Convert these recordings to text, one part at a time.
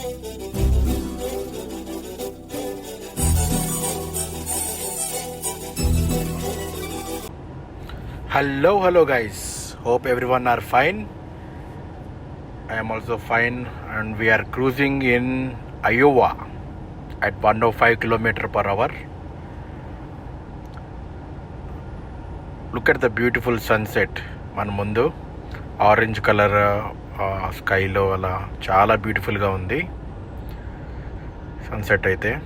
Hello, hello, guys. Hope everyone are fine. I am also fine, and we are cruising in Iowa at 105 kilometer per hour. Look at the beautiful sunset మన ముందు orange colour స్కైలో అలా చాలా బ్యూటిఫుల్గా ఉంది. Sunset అయితే.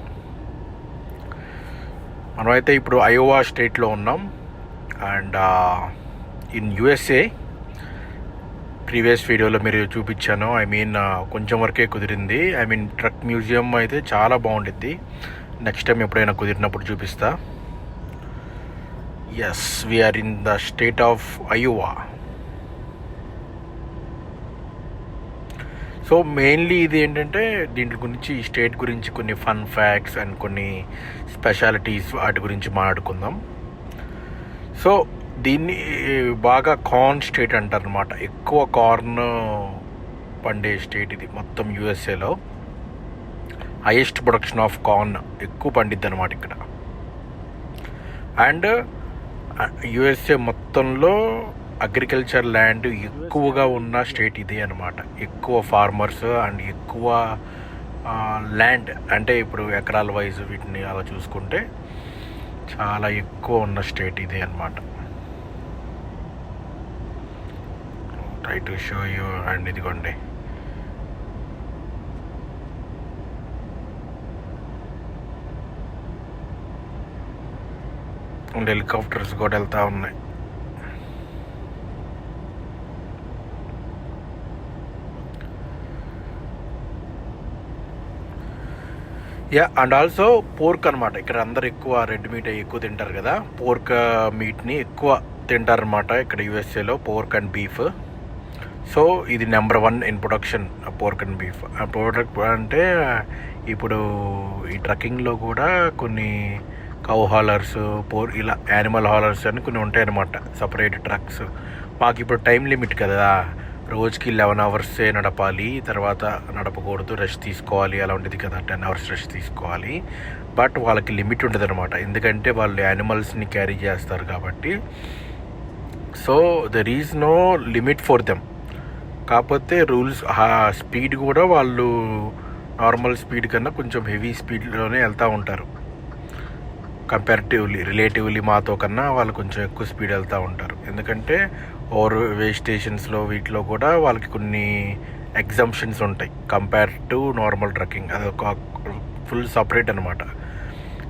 మనమైతే ఇప్పుడు Iowa స్టేట్లో ఉన్నాం. అండ్ ఇన్ యుఎస్ఏ ప్రీవియస్ వీడియోలో మీరు చూపించాను. ఐ మీన్ కొంచెం వరకే కుదిరింది. ఐ మీన్ ట్రక్ మ్యూజియం అయితే చాలా బాగుండిద్ది. నెక్స్ట్ టైం ఎప్పుడైనా కుదిరినప్పుడు చూపిస్తా. Yes we're in the state of Iowa so mainly ఇది ఏంటంటే దీంట్లో గురించి ఈ స్టేట్ గురించి కొన్ని ఫన్ ఫ్యాక్ట్స్ అండ్ కొన్ని స్పెషాలిటీస్ వాటి గురించి మాట్లాడుకుందాం. సో దీన్ని బాగా కార్న్ స్టేట్ అంటారు అనమాట ఎక్కువ కార్న్ పండే స్టేట్ ఇది మొత్తం యూఎస్ఏలో హైయెస్ట్ ప్రొడక్షన్ ఆఫ్ కార్న్ ఎక్కువ పండిద్ది అనమాట ఇక్కడ అండ్ యుఎస్ఏ మొత్తంలో అగ్రికల్చర్ ల్యాండ్ ఎక్కువగా ఉన్న స్టేట్ ఇదే అనమాట ఎక్కువ ఫార్మర్స్ అండ్ ఎక్కువ ల్యాండ్ అంటే ఇప్పుడు ఎకరాల వైజ్ వీటిని అలా చూసుకుంటే చాలా ఎక్కువ ఉన్న స్టేట్ ఇదే అనమాట try to show you and ఇదిగోండి. అండ్ హెలికాప్టర్స్ కూడా వెళ్తూ ఉన్నాయి. యా అండ్ ఆల్సో పోర్క్ అనమాట ఇక్కడ అందరు ఎక్కువ రెడ్ మీట్ ఎక్కువ తింటారు కదా. పోర్క్ మీట్ని uh, ఎక్కువ తింటారనమాట ఇక్కడ యూఎస్ఏలో పోర్క్ అండ్ బీఫ్ సో ఇది number one in production pork and beef product అంటే ఇప్పుడు ఈ ట్రక్కింగ్లో కూడా కొన్ని కౌ హాలర్స్ పోర్ ఇలా యానిమల్ హాలర్స్ అని కొన్ని ఉంటాయి అనమాట సపరేట్ ట్రక్స్ మాకు ఇప్పుడు టైం లిమిట్ కదా. రోజుకి లెవెన్ అవర్సే నడపాలి తర్వాత నడపకూడదు రెస్ట్ తీసుకోవాలి అలా ఉండేది కదా టెన్ అవర్స్ రెస్ట్ తీసుకోవాలి. బట్ వాళ్ళకి లిమిట్ ఉండదు అనమాట ఎందుకంటే వాళ్ళు యానిమల్స్ని క్యారీ చేస్తారు కాబట్టి. So there is no limit for them. కాకపోతే రూల్స్ స్పీడ్ కూడా వాళ్ళు నార్మల్ స్పీడ్ కన్నా కొంచెం హెవీ స్పీడ్లోనే వెళ్తూ ఉంటారు. కంపారిటివ్లీ రిలేటివ్లీ మాతో కన్నా వాళ్ళు కొంచెం ఎక్కువ స్పీడ్ వెళ్తూ ఉంటారు. ఎందుకంటే ఓవర్ వే స్టేషన్స్లో వీటిలో కూడా వాళ్ళకి కొన్ని ఎగ్జామ్షన్స్ ఉంటాయి. కంపేర్ టు నార్మల్ ట్రక్కింగ్ అది ఒక ఫుల్ సపరేట్ అనమాట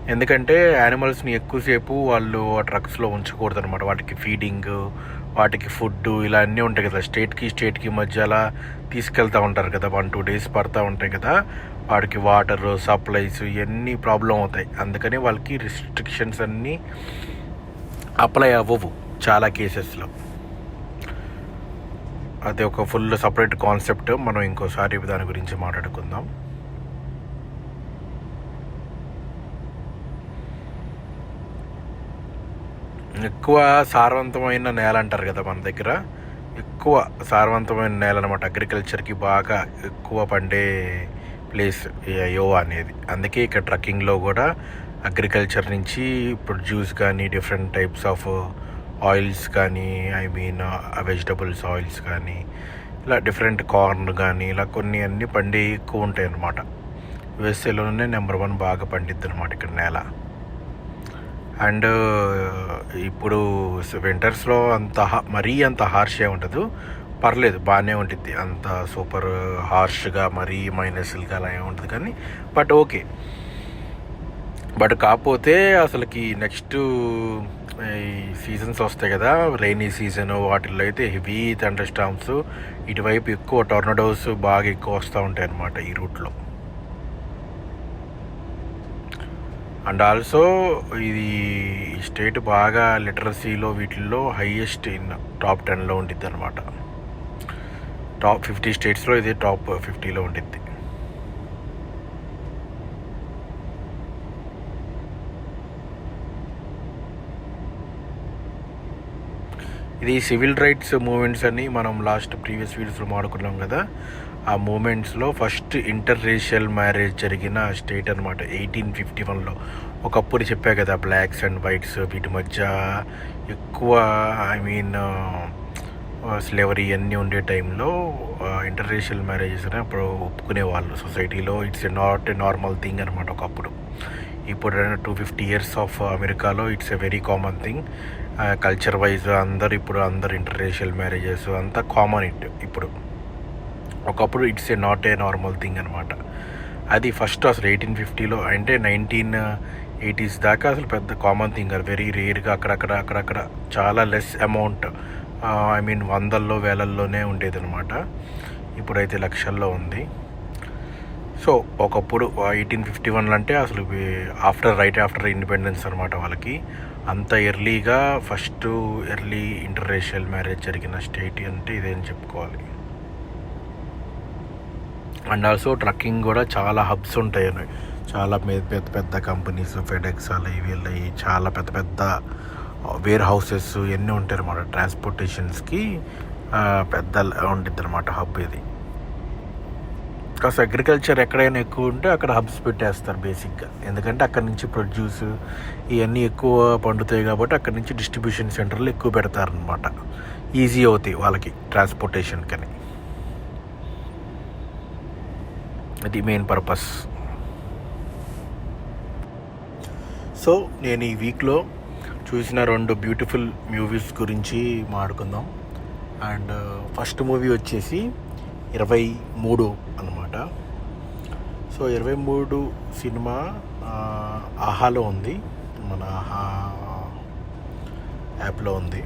ఎందుకంటే యానిమల్స్ని ఎక్కువసేపు వాళ్ళు ఆ ట్రక్స్లో ఉంచకూడదు అనమాట వాటికి ఫీడింగ్ వాటికి ఫుడ్ ఇలా అన్నీ ఉంటాయి కదా. స్టేట్కి స్టేట్కి మధ్య అలా తీసుకెళ్తూ ఉంటారు కదా. వన్ టూ డేస్ పడుతూ ఉంటాయి కదా. వాటికి వాటర్ సప్లైస్ ఇవన్నీ ప్రాబ్లం అవుతాయి. అందుకని వాళ్ళకి రిస్ట్రిక్షన్స్ అన్నీ అప్లై అవ్వవు చాలా కేసెస్లో అది ఒక ఫుల్ సపరేట్ కాన్సెప్ట్. మనం ఇంకోసారి దాని గురించి మాట్లాడుకుందాం. ఎక్కువ సారవంతమైన నేల అంటారు కదా మన దగ్గర. ఎక్కువ సారవంతమైన నేల అనమాట అగ్రికల్చర్కి బాగా ఎక్కువ పండే ప్లేస్ యోవా అనేది. అందుకే ఇక్కడ ట్రక్కింగ్లో కూడా అగ్రికల్చర్ నుంచి ఇప్పుడు జ్యూస్ కానీ డిఫరెంట్ టైప్స్ ఆఫ్ ఆయిల్స్ కానీ ఐ మీన్ వెజిటబుల్స్ ఆయిల్స్ కానీ ఇలా డిఫరెంట్ కార్న్ కానీ ఇలా కొన్ని అన్నీ పండి ఎక్కువ ఉంటాయి అన్నమాట యుఎస్ఏలోనే నెంబర్ వన్ బాగా పండిద్ది అనమాట ఇక్కడ నేల. అండ్ ఇప్పుడు వింటర్స్లో అంత మరీ అంత హార్ష్ ఏ ఉండదు. పర్లేదు బాగానే ఉంటుంది అంత సూపర్ హార్ష్గా మరీ మైనస్లుగా అలా ఏమి ఉంటుంది కానీ బట్ ఓకే. బట్ కాకపోతే అసలుకి నెక్స్ట్ ఈ సీజన్స్ వస్తాయి కదా రైనీ సీజన్ వాటిల్లో అయితే హెవీ థండర్ స్టామ్స్ ఇటువైపు ఎక్కువ టొర్నడోస్ బాగా ఎక్కువ వస్తూ ఉంటాయి అన్నమాట ఈ రూట్లో అండ్ ఆల్సో ఇది స్టేట్ బాగా లిటరసీలో వీటిల్లో హైయెస్ట్ ఇన్ టాప్ టెన్లో ఉండిద్ది అనమాట టాప్ ఫిఫ్టీ స్టేట్స్లో ఇది టాప్ ఫిఫ్టీలో ఉండిద్ది. ఇది సివిల్ రైట్స్ మూమెంట్స్ అని మనం లాస్ట్ ప్రీవియస్ వీడియోస్లో మాడుకున్నాం కదా. ఆ మూమెంట్స్లో ఫస్ట్ ఇంటర్ రేషియల్ మ్యారేజ్ జరిగిన స్టేట్ అనమాట ఎయిటీన్ ఫిఫ్టీ వన్లో. ఒకప్పుడు చెప్పా కదా బ్లాక్స్ అండ్ వైట్స్ వీటి మధ్య ఎక్కువ ఐ మీన్ స్లేవరీ అన్నీ ఉండే టైంలో ఇంటర్ రేషియల్ మ్యారేజెస్ అని అప్పుడు ఒప్పుకునేవాళ్ళు సొసైటీలో. It's a not a normal thing అనమాట ఒకప్పుడు. ఇప్పుడు టూ ఫిఫ్టీ ఇయర్స్ ఆఫ్ అమెరికాలో it's a very common thing culture wise అందరు ఇప్పుడు అందరు ఇంటర్నేషనల్ మ్యారేజెస్ అంతా కామన్ ఇట్ ఇప్పుడు. ఒకప్పుడు it's a not a normal thing అనమాట అది ఫస్ట్ అసలు ఎయిటీన్ ఫిఫ్టీలో అంటే నైన్టీన్ ఎయిటీస్ దాకా అసలు పెద్ద కామన్ థింగ్ అది. వెరీ రేర్గా అక్కడక్కడ అక్కడక్కడ చాలా లెస్ అమౌంట్ ఐ మీన్ వందల్లో వేలల్లోనే ఉండేది అనమాట ఇప్పుడైతే లక్షల్లో ఉంది. సో ఒకప్పుడు ఎయిటీన్ ఫిఫ్టీ వన్ అంటే అసలు ఆఫ్టర్ రైట్ ఆఫ్టర్ ఇండిపెండెన్స్ అనమాట వాళ్ళకి. అంత ఎర్లీగా ఫస్ట్ ఎర్లీ ఇంటర్నేషనల్ మ్యారేజ్ జరిగిన స్టేట్ అంటే ఇదేం చెప్పుకోవాలి. అండ్ ఆల్సో ట్రక్కింగ్ కూడా చాలా హబ్స్ ఉంటాయి చాలా పెద్ద పెద్ద పెద్ద కంపెనీస్ ఫెడెక్స్ అలా ఇవి వీళ్ళవి చాలా పెద్ద పెద్ద వేర్ హౌసెస్ ఇవన్నీ ఉంటాయి అనమాట ట్రాన్స్పోర్టేషన్స్కి పెద్ద ఉండిద్ది అనమాట హబ్ ఇది. కాస్త అగ్రికల్చర్ ఎక్కడైనా ఎక్కువ ఉంటే అక్కడ హబ్స్ పెట్టేస్తారు బేసిక్గా ఎందుకంటే అక్కడ నుంచి ప్రొడ్యూస్ ఇవన్నీ ఎక్కువ పండుతాయి కాబట్టి అక్కడ నుంచి డిస్ట్రిబ్యూషన్ సెంటర్లు ఎక్కువ పెడతారనమాట ఈజీ అవుతాయి వాళ్ళకి ట్రాన్స్పోర్టేషన్ కని. అది మెయిన్ పర్పస్ సో నేను ఈ వీక్లో చూసిన రెండు బ్యూటిఫుల్ మూవీస్ గురించి మాట్లాడుకుందాం. అండ్ ఫస్ట్ మూవీ వచ్చేసి ఇరవై మూడు అనమాట సో ఇరవై మూడు సినిమా ఆహాలో ఉంది. మన ఆహా యాప్లో ఉంది.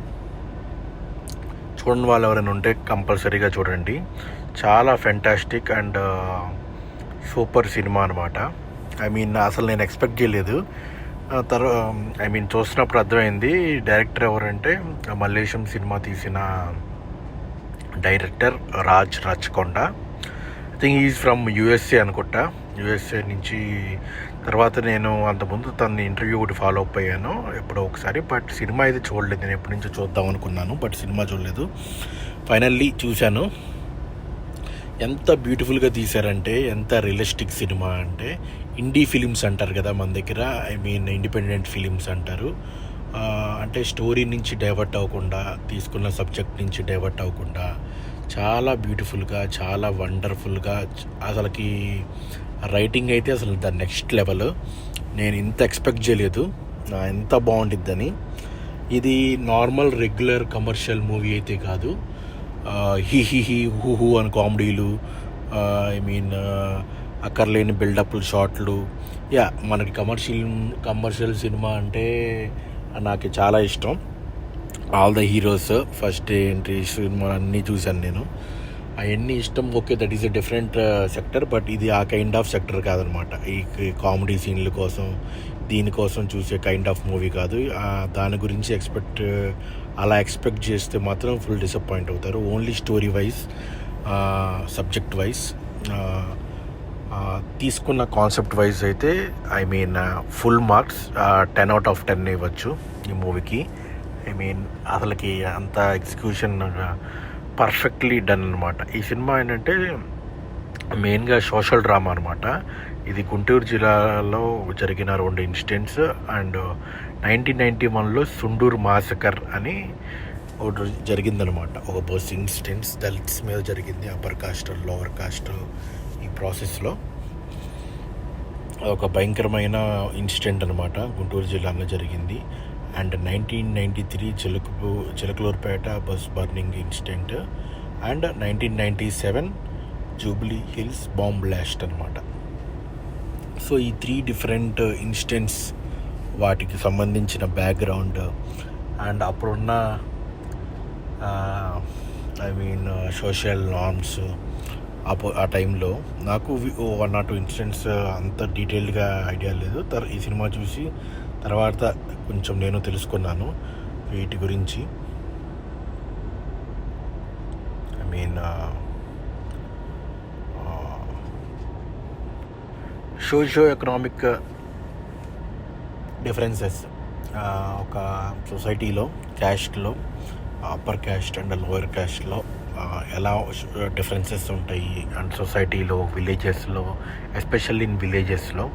చూడని వాళ్ళు ఎవరైనా ఉంటే కంపల్సరీగా చూడండి. చాలా ఫెంటాస్టిక్ అండ్ సూపర్ సినిమా అనమాట ఐ మీన్ అసలు నేను ఎక్స్పెక్ట్ చేయలేదు. తర్వాత ఐ మీన్ చూసినప్పుడు అర్థమైంది డైరెక్టర్ ఎవరంటే మల్లేశం సినిమా తీసిన director Raj Rachakonda I think is from USA అనుకుంటా. యూఎస్ఏ నుంచి తర్వాత నేను అంతకుముందు తన ఇంటర్వ్యూ ఒకటి ఫాలో అప్ అయ్యాను. ఎప్పుడో ఒకసారి బట్ సినిమా అయితే చూడలేదు. నేను ఎప్పటి నుంచో చూద్దాం అనుకున్నాను బట్ సినిమా చూడలేదు. ఫైనల్లీ చూశాను. ఎంత బ్యూటిఫుల్గా తీశారంటే ఎంత రియలిస్టిక్ సినిమా అంటే ఇండీ ఫిలిమ్స్ అంటారు కదా మన దగ్గర. ఐ మీన్ ఇండిపెండెంట్ ఫిలిమ్స్ అంటారు. అంటే స్టోరీ నుంచి డైవర్ట్ అవ్వకుండా తీసుకున్న సబ్జెక్ట్ నుంచి డైవర్ట్ అవ్వకుండా చాలా బ్యూటిఫుల్గా చాలా వండర్ఫుల్గా అసలుకి రైటింగ్ అయితే అసలు ద నెక్స్ట్ లెవెల్ నేను ఇంత ఎక్స్పెక్ట్ చేయలేదు. నా ఎంత బాగుంటుందని ఇది నార్మల్ రెగ్యులర్ కమర్షియల్ మూవీ అయితే కాదు. హి హీ హీ హీ హూ హూ అని కామెడీలు ఐ మీన్ అక్కర్లేని బిల్డప్లు షార్ట్లు యా మనకి కమర్షియల్ కమర్షియల్ సినిమా అంటే నాకు చాలా ఇష్టం. All the heroes first entry cinema అన్నీ చూశాను నేను. అవన్నీ ఇష్టం okay that is a different sector but ఇది ఆ కైండ్ ఆఫ్ సెక్టర్ కాదనమాట. ఈ కామెడీ సీన్ల కోసం దీనికోసం చూసే కైండ్ ఆఫ్ మూవీ కాదు. దాని గురించి ఎక్స్పెక్ట్ uh, అలా ఎక్స్పెక్ట్ చేస్తే మాత్రం ఫుల్ డిసప్పాయింట్ అవుతారు. Only story wise subject wise తీసుకున్న కాన్సెప్ట్ వైజ్ అయితే I mean full marks ten out of ten ఇవ్వచ్చు ఈ మూవీకి ఐ మీన్ అసలుకి అంత ఎగ్జిక్యూషన్ పర్ఫెక్ట్లీ డన్ అనమాట ఈ సినిమా ఏంటంటే మెయిన్గా సోషల్ డ్రామా అనమాట ఇది గుంటూరు జిల్లాలో జరిగిన రెండు ఇన్సిడెంట్స్ అండ్ నైన్టీన్ నైంటీ వన్లో సుండూరు మాసకర్ అని ఒకటి జరిగిందనమాట ఒక బస్ ఇన్సిడెంట్స్ దళిత్స్ మీద జరిగింది అప్పర్ కాస్ట్ లోవర్ కాస్ట్ ఈ ప్రాసెస్లో ఒక భయంకరమైన ఇన్సిడెంట్ అనమాట గుంటూరు జిల్లాలో జరిగింది. And nineteen ninety three Chiluku Chilakaluripet bus burning incident and nineteen ninety seven Jubilee Hills bomb blast అనమాట సో ఈ త్రీ డిఫరెంట్ ఇన్సిడెంట్స్ వాటికి సంబంధించిన బ్యాక్గ్రౌండ్ అండ్ అప్పుడున్న ఐ మీన్ సోషల్ నార్మ్స్ అపో ఆ టైంలో నాకు వన్ నాట్ టూ ఇన్సిడెంట్స్ అంత డీటెయిల్డ్గా ఐడియా లేదు. తర్ ఈ సినిమా చూసి తర్వాత కొంచెం నేను తెలుసుకున్నాను వీటి గురించి. I mean socio economic differences ఒక సొసైటీలో క్యాస్ట్లో అప్పర్ క్యాస్ట్ అండ్ లోయర్ క్యాస్ట్లో ఎలా డిఫరెన్సెస్ ఉంటాయి అండ్ సొసైటీలో విలేజెస్లో ఎస్పెషల్లీ ఇన్ విలేజెస్లో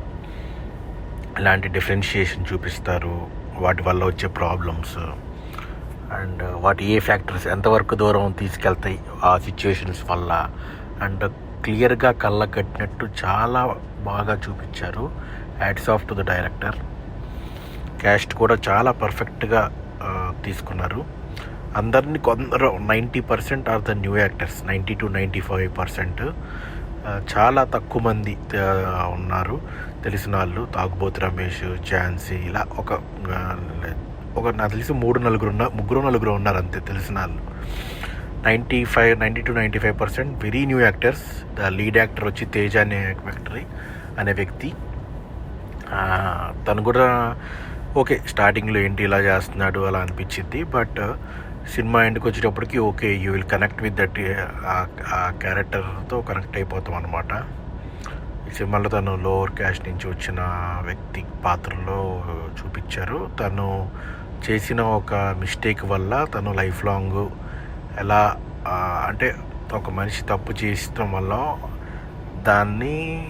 ఎలాంటి డిఫరెన్షియేషన్ చూపిస్తారు? వాటి వల్ల వచ్చే ప్రాబ్లమ్స్ అండ్ uh, వాటి ఏ ఫ్యాక్టర్స్ ఎంతవరకు దూరం తీసుకెళ్తాయి ఆ సిచ్యువేషన్స్ వల్ల. అండ్ క్లియర్గా uh, కళ్ళ కట్టినట్టు చాలా బాగా చూపించారు hats off to the director cast కూడా చాలా పర్ఫెక్ట్గా uh, తీసుకున్నారు. అందరినీ కొందరు ninety percent are the new actors ninety two ninety five percent చాలా తక్కువ మంది ఉన్నారు. తెలిసిన వాళ్ళు తాగుబోతు రమేష్ ఝాన్సీ ఇలా ఒక ఒక నాకు తెలిసి మూడు నలుగురు ఉన్న ముగ్గురు నలుగురు ఉన్నారు అంతే తెలిసిన వాళ్ళు. Ninety five ninety two ninety five percent very new actors. The lead actor వచ్చి తేజ అనే యాక్టరీ అనే వ్యక్తి. తను కూడా ఓకే స్టార్టింగ్లో ఏంటి ఇలా చేస్తున్నాడు అలా అనిపించింది బట్ సినిమా ఎండ్కి వచ్చేటప్పటికి okay you will connect with that ఆ క్యారెక్టర్తో కనెక్ట్ అయిపోతాం అనమాట మళ్ళీ తను లోవర్ క్యాస్ట్ నుంచి వచ్చిన వ్యక్తి పాత్రలో చూపించారు. తను చేసిన ఒక మిస్టేక్ వల్ల తను లైఫ్ లాంగ్ ఎలా అంటే ఒక మనిషి తప్పు చేసడం వల్ల దాన్ని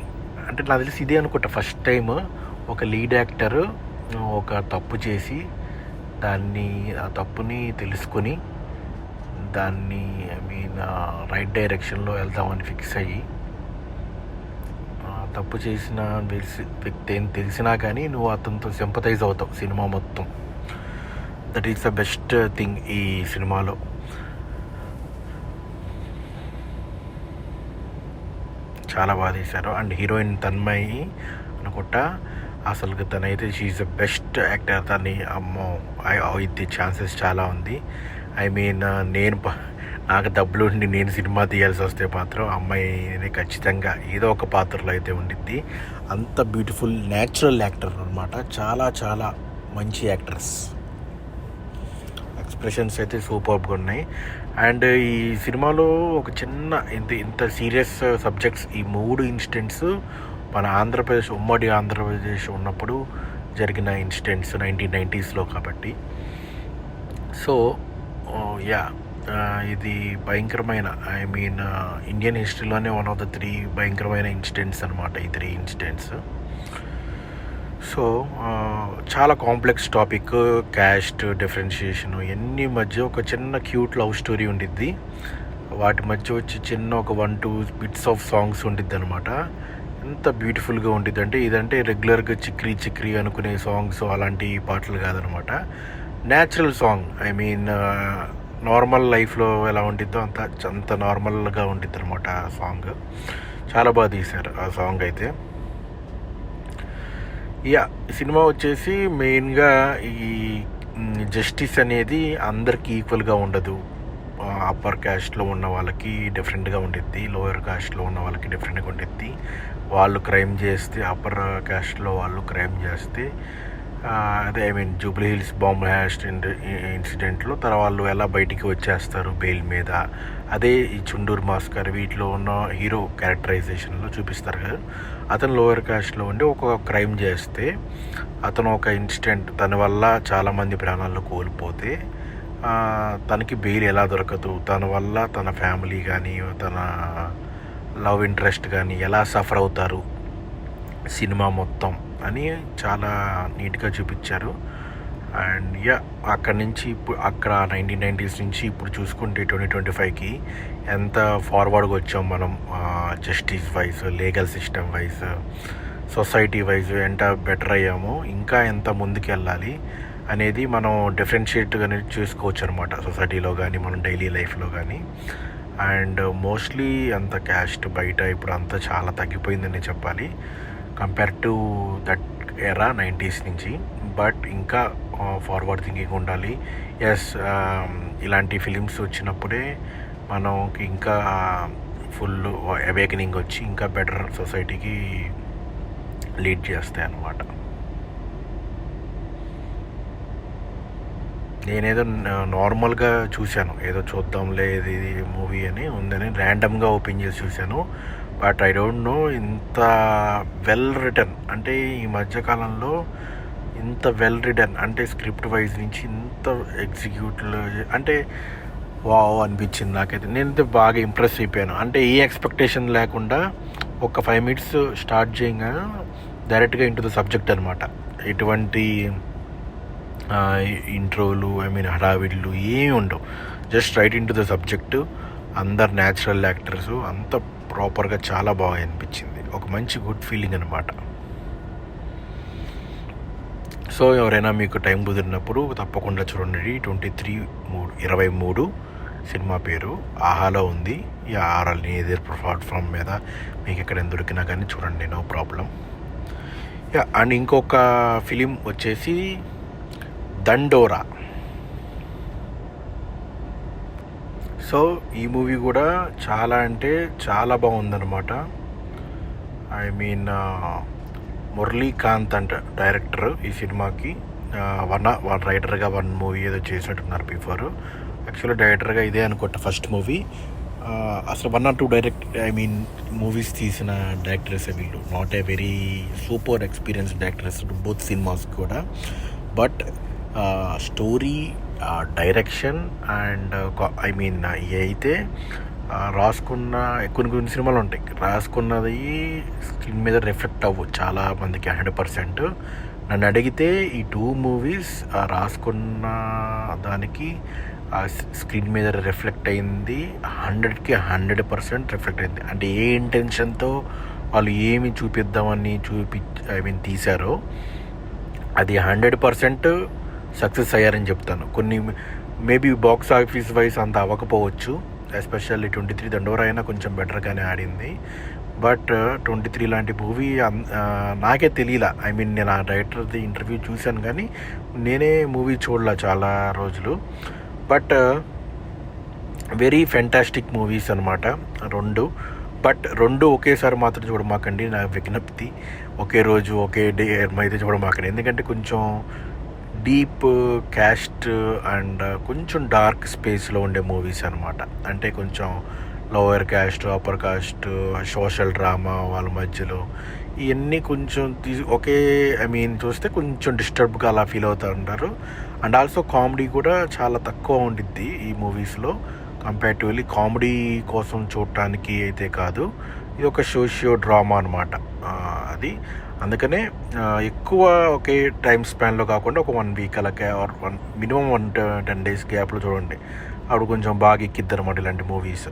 అంటే నాకు తెలిసి ఇదే అనుకుంటా ఫస్ట్ టైం ఒక లీడ్ యాక్టర్ ఒక తప్పు చేసి దాన్ని ఆ తప్పుని తెలుసుకొని దాన్ని ఐ మీన్ రైట్ డైరెక్షన్లో వెళ్దామని ఫిక్స్ అయ్యి తప్పు చేసిన తెలిసి వ్యక్తి ఏం తెలిసినా కానీ నువ్వు అతనితో సింపతైజ్ అవుతావు సినిమా మొత్తం. That is the best thing ఈ సినిమాలో. చాలా బాగా తీశారు అండ్ హీరోయిన్ తన్మయి అనుకుంటా అసలు తనైతే షీఈ్ ద బెస్ట్ యాక్టర్ తని అమ్మో ఇది ఛాన్సెస్ చాలా ఉంది. ఐ మీన్ నేను ప- నాకు డబ్బులు ఉండి నేను సినిమా తీయాల్సి వస్తే మాత్రం అమ్మాయిని ఖచ్చితంగా ఏదో ఒక పాత్రలో అయితే ఉండిద్ది. అంత బ్యూటిఫుల్ న్యాచురల్ యాక్టర్ అనమాట చాలా చాలా మంచి యాక్టర్స్ ఎక్స్ప్రెషన్స్ అయితే సూపర్గా ఉన్నాయి. అండ్ ఈ సినిమాలో ఒక చిన్న ఇంత ఇంత సీరియస్ సబ్జెక్ట్స్ ఈ మూడు ఇన్సిడెంట్స్ మన ఆంధ్రప్రదేశ్ ఉమ్మడి ఆంధ్రప్రదేశ్ ఉన్నప్పుడు జరిగిన ఇన్సిడెంట్స్ నైన్టీన్ నైంటీస్లో కాబట్టి. సో యా oh, ఇది భయంకరమైన ఐ మీన్ ఇండియన్ హిస్టరీలోనే వన్ ఆఫ్ ద త్రీ భయంకరమైన ఇన్సిడెంట్స్ అనమాట ఈ త్రీ ఇన్సిడెంట్స్ సో చాలా కాంప్లెక్స్ టాపిక్ క్యాస్ట్ డిఫరెన్షియేషన్ ఎన్ని మధ్య ఒక చిన్న క్యూట్ లవ్ స్టోరీ ఉండిద్ది. వాటి మధ్య వచ్చి చిన్న ఒక one two bits of songs ఉండిద్ది అనమాట ఎంత బ్యూటిఫుల్గా ఉండిద్ది అంటే ఇదంటే రెగ్యులర్గా చిక్రీ చిక్రీ అనుకునే సాంగ్స్ అలాంటి పాటలు కాదనమాట natural song I mean normal లైఫ్లో ఎలా ఉండిద్దో అంత అంత నార్మల్గా ఉండిద్ది అనమాట ఆ సాంగ్. చాలా బాగా తీశారు ఆ సాంగ్ అయితే. యా సినిమా వచ్చేసి మెయిన్గా ఈ జస్టిస్ అనేది అందరికి ఈక్వల్గా ఉండదు. అప్పర్ క్యాస్ట్లో ఉన్న వాళ్ళకి డిఫరెంట్గా ఉండిద్ది లోయర్ క్యాస్ట్లో ఉన్న వాళ్ళకి డిఫరెంట్గా ఉండిద్ది. వాళ్ళు క్రైమ్ చేస్తే అప్పర్ క్యాస్ట్లో వాళ్ళు క్రైమ్ చేస్తే అదే I mean Jubilee Hills bomb blast ఇన్సిడెంట్లో తర్వాత వాళ్ళు ఎలా బయటికి వచ్చేస్తారు బెయిల్ మీద. అదే ఈ చుండూరు మాస్కర్ వీటిలో ఉన్న హీరో క్యారెక్టరైజేషన్లో చూపిస్తారు కదా. అతను లోయర్ కాస్ట్లో ఉండి ఒక క్రైమ్ చేస్తే అతను ఒక ఇన్సిడెంట్ తన వల్ల చాలామంది ప్రాణాలు కోల్పోతే తనకి బెయిల్ ఎలా దొరకదు? తన వల్ల తన ఫ్యామిలీ కానీ తన లవ్ ఇంట్రెస్ట్ కానీ ఎలా సఫర్ అవుతారు? సినిమా మొత్తం. అని చాలా నీట్గా చూపించారు. అండ్ యా అక్కడి నుంచి ఇప్పుడు అక్కడ నైన్టీన్ నైంటీస్ నుంచి ఇప్పుడు చూసుకుంటే ట్వంటీ ట్వంటీ ఫైవ్కి ఎంత ఫార్వర్డ్గా వచ్చాం మనం justice wise legal system wise society wise ఎంత బెటర్ అయ్యామో ఇంకా ఎంత ముందుకు వెళ్ళాలి అనేది మనం డిఫరెన్షియేట్ అనేది చూసుకోవచ్చు అనమాట సొసైటీలో కానీ మనం డైలీ లైఫ్లో కానీ అండ్ మోస్ట్లీ అంత క్యాస్ట్ బయట ఇప్పుడు అంతా చాలా తగ్గిపోయిందని చెప్పాలి. Compare to that era nineties నుంచి. బట్ ఇంకా ఫార్వర్డ్ థింకింగ్ ఉండాలి. ఎస్ um, ఇలాంటి ఫిలిమ్స్ వచ్చినప్పుడే మనకి ఇంకా ఫుల్ అవేకనింగ్ వచ్చి ఇంకా బెటర్ సొసైటీకి లీడ్ చేస్తాయి అన్నమాట. నేనేదో నార్మల్గా చూశాను. ఏదో చూద్దాంలే ఇది మూవీ అని. ఉందని ర్యాండమ్గా ఓపెన్ చేసి చూశాను. బట్ ఐ డోంట్ నో ఇంత వెల్ రిటర్న్ అంటే ఈ మధ్యకాలంలో ఇంత వెల్ రిటర్న్ అంటే స్క్రిప్ట్ వైజ్ నుంచి ఇంత ఎగ్జిక్యూట్లు అంటే వావ్ అనిపించింది నాకైతే. నేనైతే బాగా ఇంప్రెస్ అయిపోయాను. అంటే ఏ ఎక్స్పెక్టేషన్ లేకుండా ఒక ఫైవ్ మినిట్స్ స్టార్ట్ చేయగా డైరెక్ట్గా ఇంటు ద సబ్జెక్ట్ అనమాట ఎటువంటి ఇంట్రోలు ఐ మీన్ హడావిడ్లు ఏమి ఉండవు. Just right into the subject. అందరు న్యాచురల్ యాక్టర్స్ అంత ప్రాపర్గా చాలా బాగా అనిపించింది. ఒక మంచి గుడ్ ఫీలింగ్ అనమాట సో ఎవరైనా మీకు టైం కుదిరినప్పుడు తప్పకుండా చూడండి. ట్వంటీ త్రీ మూడు ఇరవై మూడు సినిమా పేరు ఆహాలో ఉంది. ఈ ఆహారాలని ఏదే ప్లాట్ఫామ్ మీద మీకు ఎక్కడైనా దొరికినా కానీ చూడండి నో ప్రాబ్లం. యా అండ్ ఇంకొక ఫిలిం వచ్చేసి దండోరా. సో ఈ మూవీ కూడా చాలా అంటే చాలా బాగుందన్నమాట. ఐ మీన్ uh, మురళీకాంత్ అంట డైరెక్టర్ ఈ సినిమాకి. Uh, వన్ వన్ రైటర్గా వన్ మూవీ ఏదో చేసినట్టున్నారు బిఫోర్. యాక్చువల్లీ డైరెక్టర్గా ఇదే అనుకుంటా ఫస్ట్ మూవీ. Uh, అసలు one or two direct I mean movies తీసిన డైరెక్టర్స్ వీళ్ళు. Not a very super experience directors both cinemas కూడా. But story direction and I mean అయితే రాసుకున్న కొన్ని కొన్ని సినిమాలు ఉంటాయి. రాసుకున్నది స్క్రీన్ మీద రిఫ్లెక్ట్ అవ్వు చాలా మందికి హండ్రెడ్ పర్సెంట్ నన్ను అడిగితే ఈ టూ మూవీస్ రాసుకున్న దానికి స్క్రీన్ మీద రిఫ్లెక్ట్ అయింది. హండ్రెడ్కి హండ్రెడ్ పర్సెంట్ రిఫ్లెక్ట్ అయింది. అంటే ఏ ఇంటెన్షన్తో వాళ్ళు ఏమి చూపిద్దామని చూపి ఐ మీన్ తీశారో అది హండ్రెడ్ పర్సెంట్ సక్సెస్ అయ్యారని చెప్తాను. కొన్ని మేబీ బాక్స్ ఆఫీస్ వైజ్ అంత అవ్వకపోవచ్చు. ఎస్పెషల్లీ ట్వంటీ త్రీ దండోరా అయినా కొంచెం బెటర్గానే ఆడింది. బట్ ట్వంటీ త్రీ లాంటి మూవీ నాకే తెలియలా ఐ మీన్ నేను ఆ డైరెక్టర్ది ఇంటర్వ్యూ చూశాను కానీ నేనే మూవీ చూడలే చాలా రోజులు. బట్ వెరీ ఫెంటాస్టిక్ మూవీస్ అనమాట రెండు. బట్ రెండు ఒకేసారి మాత్రం చూడమాకండి నా విజ్ఞప్తి. ఒకే రోజు ఒకే డే అయితే చూడమాకండి. ఎందుకంటే కొంచెం డీప్ క్యాస్ట్ అండ్ కొంచెం డార్క్ స్పేస్లో ఉండే మూవీస్ అనమాట అంటే కొంచెం lower caste upper caste social drama వాళ్ళ మధ్యలో ఇవన్నీ కొంచెం తీ ఒకే ఐ మీన్ చూస్తే కొంచెం డిస్టర్బ్గా అలా ఫీల్ అవుతూ ఉంటారు. అండ్ ఆల్సో కామెడీ కూడా చాలా తక్కువ ఉండిద్ది ఈ మూవీస్లో కంపేటివ్లీ కామెడీ కోసం చూడటానికి అయితే కాదు. ఇది ఒక సోషియో డ్రామా అనమాట అది. అందుకనే ఎక్కువ ఒకే టైం స్పాన్లో కాకుండా ఒక వన్ వీక్ అలా or one minimum one ten days గ్యాప్లో చూడండి. అప్పుడు కొంచెం బాగా ఎక్కిద్దనమాట ఇలాంటి మూవీస్.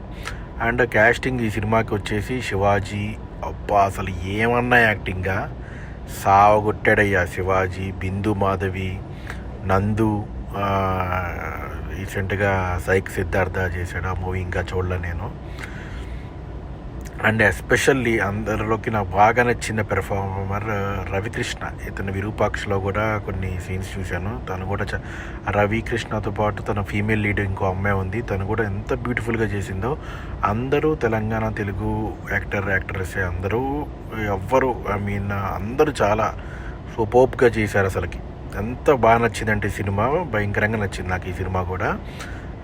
అండ్ క్యాస్టింగ్ ఈ సినిమాకి వచ్చేసి శివాజీ అబ్బా అసలు ఏమన్నా యాక్టింగ్గా సావగొట్టాడయ్యా శివాజీ బిందు మాధవి నందు రీసెంట్గా సైక్ సిద్ధార్థ చేశాడు ఆ మూవీ ఇంకా చూడలే నేను. అండ్ ఎస్పెషల్లీ అందరిలోకి నాకు బాగా నచ్చిన పెర్ఫార్మర్ uh, రవికృష్ణ. ఇతను విరూపాక్షలో కూడా కొన్ని సీన్స్ చూశాను. తను కూడా రవికృష్ణతో పాటు తన ఫీమేల్ లీడ్ ఇంకో అమ్మాయి ఉంది. తను కూడా ఎంత బ్యూటిఫుల్గా చేసిందో అందరూ తెలంగాణ తెలుగు యాక్టర్ యాక్టర్స్ అందరూ ఎవ్వరు ఐ మీన్ అందరూ చాలా సూపోప్గా చేశారు అసలుకి. ఎంత బాగా నచ్చిందంటే సినిమా. భయంకరంగా నచ్చింది నాకు ఈ సినిమా కూడా.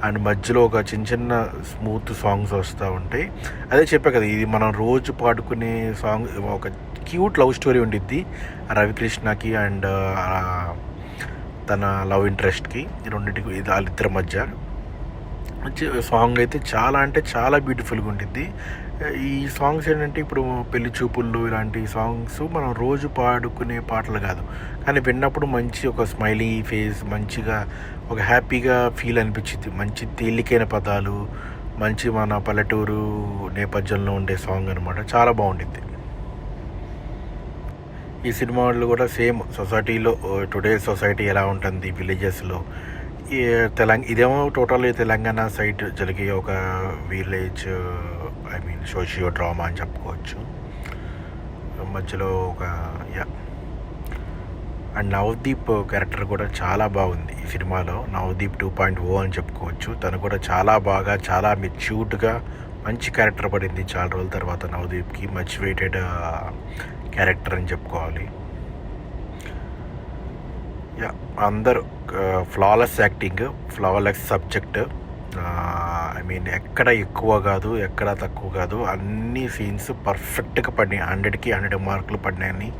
అండ్ మధ్యలో ఒక చిన్న చిన్న స్మూత్ సాంగ్స్ వస్తూ ఉంటాయి. అదే చెప్పా కదా ఇది మనం రోజు పాడుకునే సాంగ్ ఒక క్యూట్ లవ్ స్టోరీ ఉండిద్ది రవికృష్ణకి అండ్ తన లవ్ ఇంట్రెస్ట్కి. రెండింటికి ఇది వాళ్ళిద్దరి మధ్య. మంచి సాంగ్ అయితే చాలా అంటే చాలా బ్యూటిఫుల్గా ఉంటుంది ఈ సాంగ్స్ ఏంటంటే ఇప్పుడు పెళ్ళి చూపుళ్ళు ఇలాంటి సాంగ్స్ మనం రోజు పాడుకునే పాటలు కాదు. కానీ విన్నప్పుడు మంచి ఒక స్మైలీ ఫేస్ మంచిగా ఒక హ్యాపీగా ఫీల్ అనిపించింది మంచి తేలికైన పదాలు మంచి మన పల్లెటూరు నేపథ్యంలో ఉండే సాంగ్ అనమాట చాలా బాగుండింది ఈ సినిమా వాళ్ళు కూడా సేమ్ సొసైటీలో టుడే సొసైటీ ఎలా ఉంటుంది విలేజెస్లో. తెలంగా తెలంగాణ ఇదేమో టోటల్ తెలంగాణ సైడ్ జరిగే ఒక village I mean socio drama అని చెప్పుకోవచ్చు. మధ్యలో ఒక యా అండ్ నవదీప్ క్యారెక్టర్ కూడా చాలా బాగుంది ఈ సినిమాలో. నవదీప్ టూ పాయింట్ ఓ అని చెప్పుకోవచ్చు. తను కూడా చాలా బాగా చాలా మెచ్యూర్డ్గా మంచి క్యారెక్టర్ పడింది చాలా రోజుల తర్వాత నవదీప్కి. మచ్ వెయిటెడ్ uh, క్యారెక్టర్ అని చెప్పుకోవాలి. యా అందరూ flawless acting flawless subject I mean ఎక్కడ ఎక్కువ కాదు ఎక్కడ తక్కువ కాదు. అన్ని సీన్స్ పర్ఫెక్ట్గా పడినాయి. హండ్రెడ్కి హండ్రెడ్ మార్కులు పడినాయని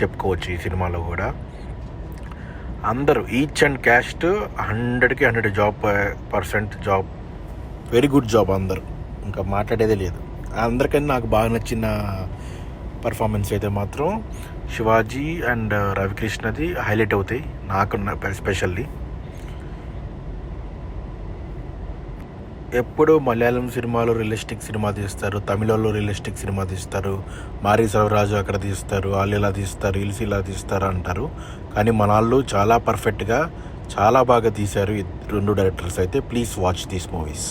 చెప్పుకోవచ్చు ఈ సినిమాలో కూడా. అందరూ ఈచ్ అండ్ క్యాస్ట్ హండ్రెడ్కి hundred job percent job very good job అందరు. ఇంకా మాట్లాడేదే లేదు. అందరికన్నా నాకు బాగా నచ్చిన పర్ఫార్మెన్స్ అయితే మాత్రం శివాజీ అండ్ రవికృష్ణది హైలైట్ అవుతాయి. నాకు స్పెషల్లీ. ఎప్పుడు మలయాళం సినిమాలో రియలిస్టిక్ సినిమా తీస్తారు తమిళలో రియలిస్టిక్ సినిమా తీస్తారు మారీ సర్వరాజు అక్కడ తీస్తారు వాళ్ళు ఇలా తీస్తారు ఇల్స్ ఇలా తీస్తారు అంటారు. కానీ మన వాళ్ళు చాలా పర్ఫెక్ట్గా చాలా బాగా తీశారు రెండు డైరెక్టర్స్ అయితే. Please watch these movies